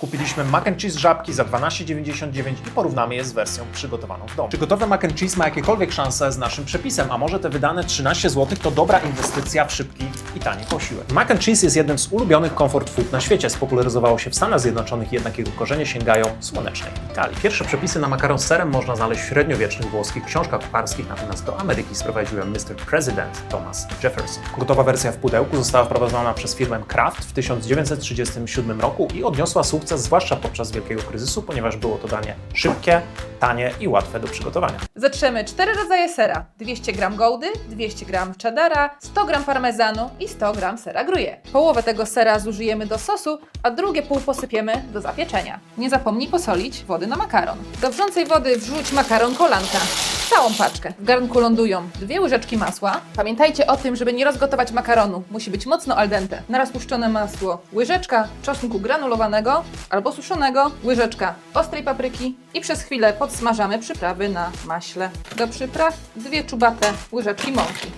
Kupiliśmy mac and cheese żabki za 12,99 i porównamy je z wersją przygotowaną w domu. Czy gotowe mac and cheese ma jakiekolwiek szanse z naszym przepisem, a może te wydane 13 zł to dobra inwestycja w szybki i tani posiłek. Mac and cheese jest jednym z ulubionych comfort food na świecie. Spopularyzowało się w Stanach Zjednoczonych, jednak jego korzenie sięgają słonecznej Italii. Pierwsze przepisy na makaron z serem można znaleźć w średniowiecznych włoskich książkach kucharskich, natomiast do Ameryki sprowadził Mr. President Thomas Jefferson. Gotowa wersja w pudełku została wprowadzona przez firmę Kraft w 1937 roku i odniosła sukces, zwłaszcza podczas wielkiego kryzysu, ponieważ było to danie szybkie, tanie i łatwe do przygotowania. Zatrzemy cztery rodzaje sera: 200 g gołdy, 200 g cheddara, 100 g parmezanu i 100 g sera gruyère. Połowę tego sera zużyjemy do sosu, a drugie pół posypiemy do zapieczenia. Nie zapomnij posolić wody na makaron. Do wrzącej wody wrzuć makaron kolanka. Całą paczkę. W garnku lądują dwie łyżeczki masła. Pamiętajcie o tym, żeby nie rozgotować makaronu. Musi być mocno al dente. Na rozpuszczone masło łyżeczka czosnku granulowanego albo suszonego, łyżeczka ostrej papryki i przez chwilę podsmażamy przyprawy na maśle. Do przypraw dwie czubate łyżeczki mąki.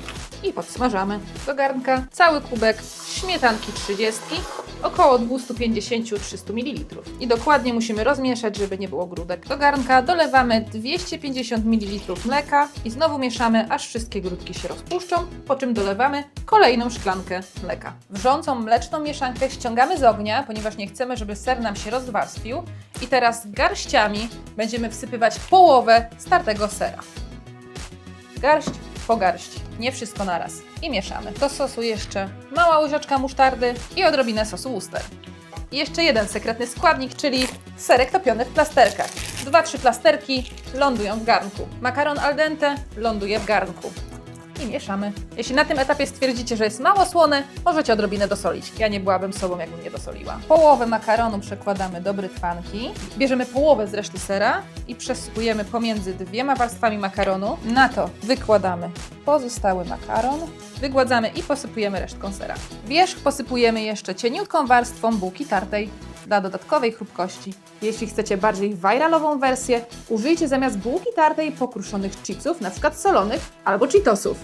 I podsmażamy do garnka cały kubek śmietanki 30, około 250-300 ml. I dokładnie musimy rozmieszać, żeby nie było grudek. Do garnka dolewamy 250 ml mleka i znowu mieszamy, aż wszystkie grudki się rozpuszczą, po czym dolewamy kolejną szklankę mleka. Wrzącą mleczną mieszankę ściągamy z ognia, ponieważ nie chcemy, żeby ser nam się rozwarstwił. I teraz garściami będziemy wsypywać połowę startego sera. Garść po garści, nie wszystko naraz. I mieszamy. Do sosu jeszcze mała łyżeczka musztardy i odrobinę sosu Worcester. I jeszcze jeden sekretny składnik, czyli serek topiony w plasterkach. Dwa, trzy plasterki lądują w garnku. Makaron al dente ląduje w garnku. I mieszamy. Jeśli na tym etapie stwierdzicie, że jest mało słone, możecie odrobinę dosolić. Ja nie byłabym sobą, jakbym nie dosoliła. Połowę makaronu przekładamy do brytwanki. Bierzemy połowę z reszty sera i przesypujemy pomiędzy dwiema warstwami makaronu. Na to wykładamy pozostały makaron, wygładzamy i posypujemy resztką sera. Wierzch posypujemy jeszcze cieniutką warstwą bułki tartej dla dodatkowej chrupkości. Jeśli chcecie bardziej viralową wersję, użyjcie zamiast bułki tartej pokruszonych chipsów, np. solonych albo cheetosów.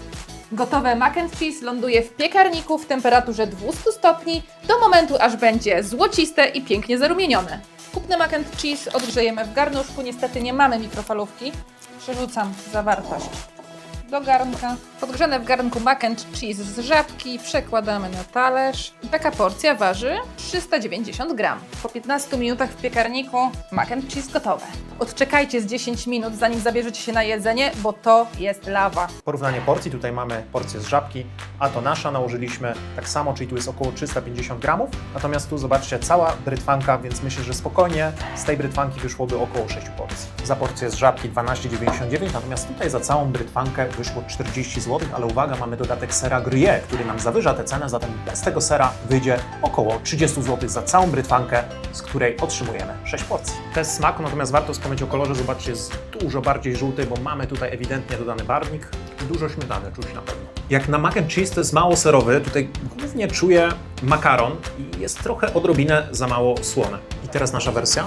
Gotowe mac and cheese ląduje w piekarniku w temperaturze 200 stopni do momentu, aż będzie złociste i pięknie zarumienione. Kupne mac and cheese odgrzejemy w garnuszku. Niestety nie mamy mikrofalówki. Przerzucam zawartość do garnka. Podgrzane w garnku mac and cheese z żabki przekładamy na talerz. Taka porcja waży 390 gram. Po 15 minutach w piekarniku mac and cheese gotowe. Odczekajcie z 10 minut, zanim zabierzecie się na jedzenie, bo to jest lawa. Porównanie porcji, tutaj mamy porcję z żabki, a to nasza nałożyliśmy tak samo, czyli tu jest około 350 gramów, natomiast tu zobaczcie, cała brytwanka, więc myślę, że spokojnie z tej brytwanki wyszłoby około 6 porcji. Za porcję z żabki 12,99, natomiast tutaj za całą brytwankę wyszło 40 zł, ale uwaga, mamy dodatek sera gruyère, który nam zawyża tę cenę, zatem bez tego sera wyjdzie około 30 zł za całą brytwankę, z której otrzymujemy 6 porcji. Test smaku, natomiast warto wspomnieć o kolorze, zobaczcie, jest dużo bardziej żółty, bo mamy tutaj ewidentnie dodany barwnik i dużo śmietany czuć na pewno. Jak na mac and cheese to jest mało serowy, tutaj głównie czuję makaron i jest trochę odrobinę za mało słone. I teraz nasza wersja.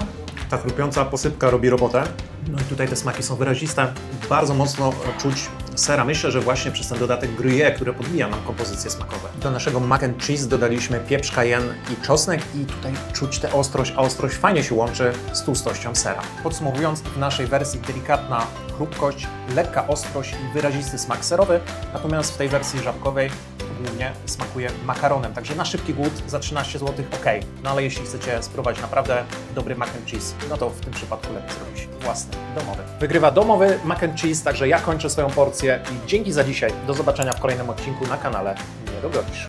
Ta chrupiąca posypka robi robotę. No i tutaj te smaki są wyraziste. Bardzo mocno czuć sera. Myślę, że właśnie przez ten dodatek gruyère, który podbija nam kompozycje smakowe. Do naszego mac and cheese dodaliśmy pieprz cayenne i czosnek i tutaj czuć tę ostrość, a ostrość fajnie się łączy z tłustością sera. Podsumowując, w naszej wersji delikatna chrupkość, lekka ostrość i wyrazisty smak serowy, natomiast w tej wersji żabkowej głównie smakuje makaronem. Także na szybki głód za 13 zł ok. No ale jeśli chcecie spróbować naprawdę dobry mac and cheese, no to w tym przypadku lepiej zrobić własny, domowy. Wygrywa domowy mac and cheese, także ja kończę swoją porcję i dzięki za dzisiaj. Do zobaczenia w kolejnym odcinku na kanale Nie Dogodzisz.